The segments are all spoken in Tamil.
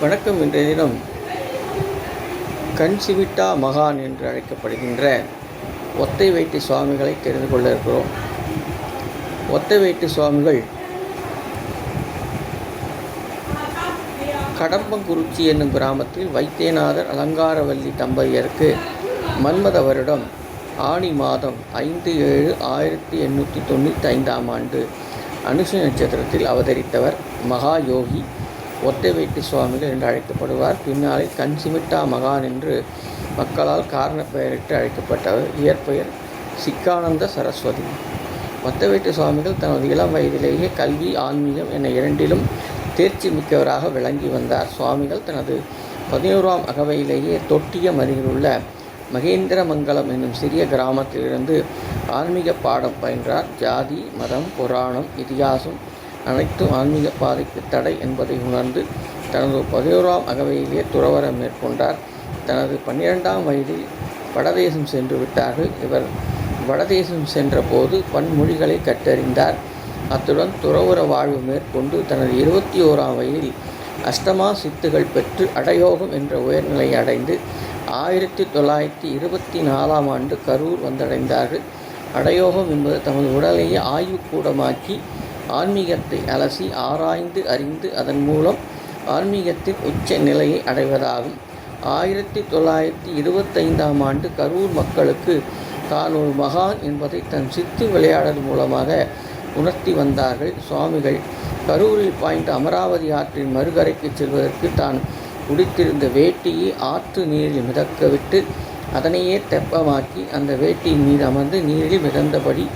வணக்கம் இன்றைய தினம் கன்சிவிட்டா மகான் என்று அழைக்கப்படுகின்ற ஒத்தை வைத்திய சுவாமிகளை தெரிந்து கொள்ள இருக்கிறோம். ஒத்தை வைத்திய சுவாமிகள் கடம்பங்குறிச்சி என்னும் கிராமத்தில் வைத்தியநாதர் அலங்காரவல்லி தம்பதியருக்கு மன்மத வருடம் ஆணி மாதம் ஐந்து ஏழு ஆயிரத்தி எண்ணூற்றி தொண்ணூற்றி ஐந்தாம் ஆண்டு அனுஷ நட்சத்திரத்தில் அவதரித்தவர் மகா யோகி ஒத்தை வைட்டி சுவாமிகள் என்று அழைக்கப்படுவார். பின்னாளில் கன்சிமிட்டா மகான் என்று மக்களால் காரண பெயரிட்டு அழைக்கப்பட்டவர். இயற்பெயர் சிக்கானந்த சரஸ்வதி. ஒத்தை வீட்டு சுவாமிகள் தனது இளம் வயதிலேயே கல்வி ஆன்மீகம் என இரண்டிலும் தேர்ச்சி மிக்கவராக விளங்கி வந்தார். சுவாமிகள் தனது பதினோராம் அகவையிலேயே தொட்டியம் அருகில் உள்ள மகேந்திரமங்கலம் என்னும் சிறிய கிராமத்திலிருந்து ஆன்மீக பாடம் பயின்றார். ஜாதி மதம் புராணம் இதிகாசம் அனைத்தும் ஆன்மீக பாதைக்கு தடை என்பதை உணர்ந்து தனது பதினோராம் அகவையிலே துறவரம் மேற்கொண்டார். தனது பன்னிரெண்டாம் வயதில் வடதேசம் சென்று விட்டார்கள். இவர் வடதேசம் சென்றபோது பன்மொழிகளை கற்றறிந்தார். அத்துடன் துறவுற வாழ்வு மேற்கொண்டு தனது இருபத்தி ஓராம் வயதில் அஷ்டமா சித்துகள் பெற்று அடயோகம் என்ற உயர்நிலையை அடைந்து ஆயிரத்தி தொள்ளாயிரத்தி இருபத்தி நாலாம் ஆண்டு கரூர் வந்தடைந்தார்கள். அடயோகம் என்பது தமது உடலையே ஆய்வுக்கூடமாக்கி ஆன்மீகத்தை அலசி ஆராய்ந்து அறிந்து அதன் மூலம் ஆன்மீகத்தின் உச்ச நிலையை அடைவதாகும். ஆயிரத்தி தொள்ளாயிரத்தி இருபத்தைந்தாம் ஆண்டு கரூர் மக்களுக்கு தான் ஒரு மகான் என்பதை தன் சித்து விளையாடல் மூலமாக உணர்த்தி வந்தார்கள். சுவாமிகள் கரூரில் பாய்ந்த அமராவதி ஆற்றின் மறுகரைக்கு செல்வதற்கு தான் குடித்திருந்த வேட்டியை ஆற்று நீரில் மிதக்கவிட்டு அதனையே தெப்பமாக்கி அந்த வேட்டியின் மீது அமர்ந்து நீரில் மிதந்தபடி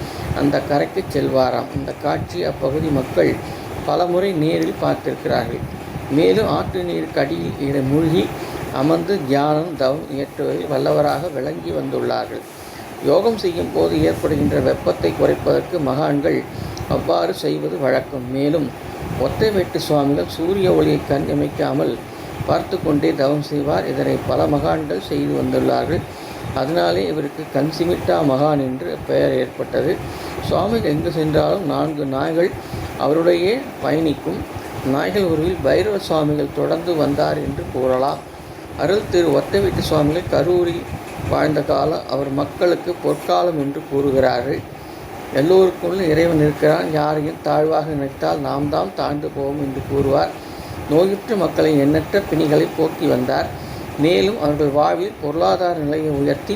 அந்த கரைக்கு செல்வாராம். இந்த காட்சி அப்பகுதி மக்கள் பலமுறை நேரில் பார்த்திருக்கிறார்கள். மேலும் ஆற்று நீர் கடியில் மூழ்கி அமர்ந்து தியானம் தவம் இயற்றுவதில் வல்லவராக விளங்கி வந்துள்ளார்கள். யோகம் செய்யும் போது ஏற்படுகின்ற வெப்பத்தை குறைப்பதற்கு மகான்கள் அவ்வாறு செய்வது வழக்கம். மேலும் ஒத்தை வெட்டு சுவாமிகள் சூரிய ஒளியை கண் இமைக்காமல் பார்த்து கொண்டே தவம் செய்வார். இதனை பல மகான்கள் செய்து வந்துள்ளார்கள். அதனாலே இவருக்கு கன்சிமிட்டா மகான் என்று பெயர் ஏற்பட்டது. சுவாமிகள் எங்கு சென்றாலும் நான்கு நாய்கள் அவருடைய பயணிக்கும் நாய்கள் உருவில் பைரவ சுவாமிகள் தொடர்ந்து வந்தார் என்று கூறலாம். அருள் திரு ஒத்தைவீட்டு சுவாமிகள் கரூரில் வாழ்ந்த காலம் அவர் மக்களுக்கு பொற்காலம் என்று கூறுகிறார்கள். எல்லோருக்குள்ளும் இறைவன் இருக்கிறான். யாரையும் தாழ்வாக நினைத்தால் நாம் தான் தாழ்ந்து போவோம் என்று கூறுவார். நோயுற்ற மக்களின் எண்ணற்ற பிணிகளை போக்கி வந்தார். மேலும் அவர்கள் வாழ்வில் பொருளாதார நிலையை உயர்த்தி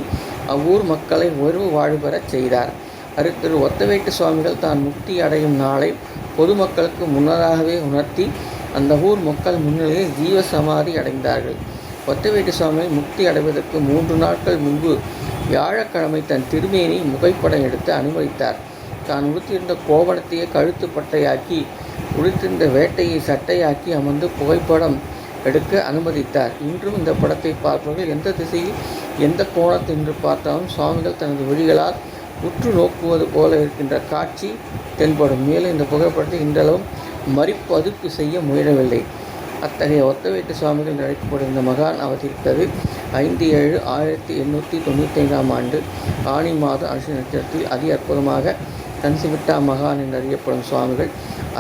அவ்வூர் மக்களை உயர்வு வாழ்வு பெறச் செய்தார். அருத்திரு ஒத்தவேட்டு சுவாமிகள் தான் முக்தி அடையும் நாளை பொதுமக்களுக்கு முன்னதாகவே உணர்த்தி அந்த ஊர் மக்கள் முன்னிலையில் ஜீவ சமாதி அடைந்தார்கள். ஒத்தவேட்டு சுவாமிகள் முக்தி அடைவதற்கு மூன்று நாட்கள் முன்பு வியாழக்கிழமை தன் திருமேனி முகைப்படம் எடுத்து அனுமதித்தார். தான் உடுத்தியிருந்த கோவணத்தையே கழுத்து பட்டையாக்கி உடுத்திருந்த வேட்டையை சட்டையாக்கி அமர்ந்து புகைப்படம் எடுக்க அனுமதித்தார். இன்றும் இந்த படத்தை பார்ப்பவர்கள் எந்த திசையில் எந்த கோணத்தில் என்று பார்த்தாலும் சுவாமிகள் தனது விழிகளால் உற்று நோக்குவது போல இருக்கின்ற காட்சி தென்படும். மேலும் இந்த புகைப்படத்தை இன்றளவும் மறிப்பதுப்பு செய்ய முயலவில்லை. அத்தகைய ஒத்தவேட்டு சுவாமிகள் அழைக்கப்படும் இந்த மகான் அவதரித்தது ஐந்து ஏழு ஆயிரத்தி எண்ணூற்றி தொண்ணூற்றி ஐந்தாம் ஆண்டு. ஆணி மாத அனுஷ நட்சத்திரத்தில் அதி அற்புதமாக கன்சிவிட்டா மகான் என்று அறியப்படும் சுவாமிகள்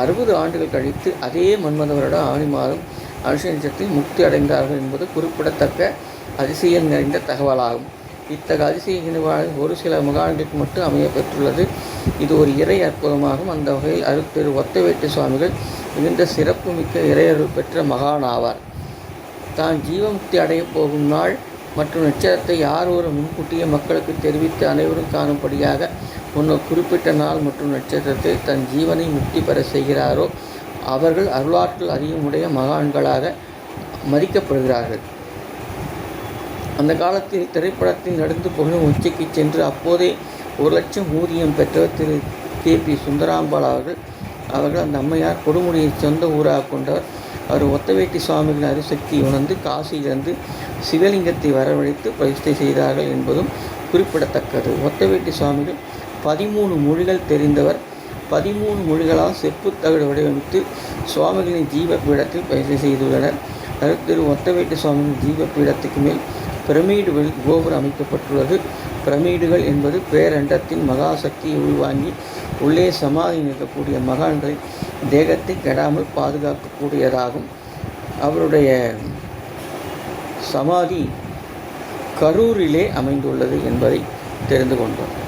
அறுபது ஆண்டுகள் கழித்து அதே மன்மத ஆணி மாதம் அனுஷ நட்சத்திரத்தில் முக்தி அடைந்தார்கள் என்பது குறிப்பிடத்தக்க அதிசயம் நிறைந்த தகவலாகும். இத்தகைய அதிசய நினைவாக ஒரு சில மகான்களுக்கு மட்டும் அமைய பெற்றுள்ளது. இது ஒரு இறை அற்புதமாகும். அந்த வகையில் அருத்திரு ஒத்தவேட்டு சுவாமிகள் மிகுந்த சிறப்புமிக்க இறையருள் பெற்ற மகான் ஆவார். தான் ஜீவமுக்தி அடையப் போகும் நாள் மற்றும் நட்சத்திரத்தை யார் ஒரு முன்கூட்டியே மக்களுக்கு தெரிவித்து அனைவரும் காணும்படியாக முன்னர் குறிப்பிட்ட நாள் மற்றும் நட்சத்திரத்தில் தன் ஜீவனை முக்தி பெற செய்கிறாரோ அவர்கள் அருளாற்றல் அதிகமுடைய மகான்களாக மதிக்கப்படுகிறார்கள். அந்த காலத்தில் திரைப்படத்தில் நடந்து புகழும் உச்சிக்கு சென்று அப்போதே ஒரு லட்சம் ஊதியம் பெற்றவர் திரு. கே. பி. சுந்தராம்பாள் அவர்கள் அவர்கள் அந்த அம்மையார் கொடுமுடியை சொந்த ஊராக கொண்டவர். அவர் ஒத்தவேட்டி சுவாமிகளின் அரிசக்தி உணர்ந்து காசியிலிருந்து சிவலிங்கத்தை வரவழைத்து பிரதிஷ்டை செய்தார்கள் என்பதும் குறிப்பிடத்தக்கது. ஒத்தவேட்டி சுவாமிகள் பதிமூணு மொழிகள் தெரிந்தவர் பதிமூணு மொழிகளால் செப்புத்தகடு வடிவமைத்து சுவாமிகளின் ஜீவ பீடத்தில் பயிற்சி செய்துள்ளனர். கருத்திரு ஒத்தவேட்டு சுவாமியின் ஜீவ பீடத்துக்கு மேல் பிரமீடுகள் கோபுரம் அமைக்கப்பட்டுள்ளது. பிரமிடுகள் என்பது பேரண்டத்தின் மகாசக்தியை உள்வாங்கி உள்ளே சமாதி நிற்கக்கூடிய மகான்களின் தேகத்தை கெடாமல் பாதுகாக்கக்கூடியதாகும். அவருடைய சமாதி கரூரிலே அமைந்துள்ளது என்பதை தெரிந்து கொண்டோம்.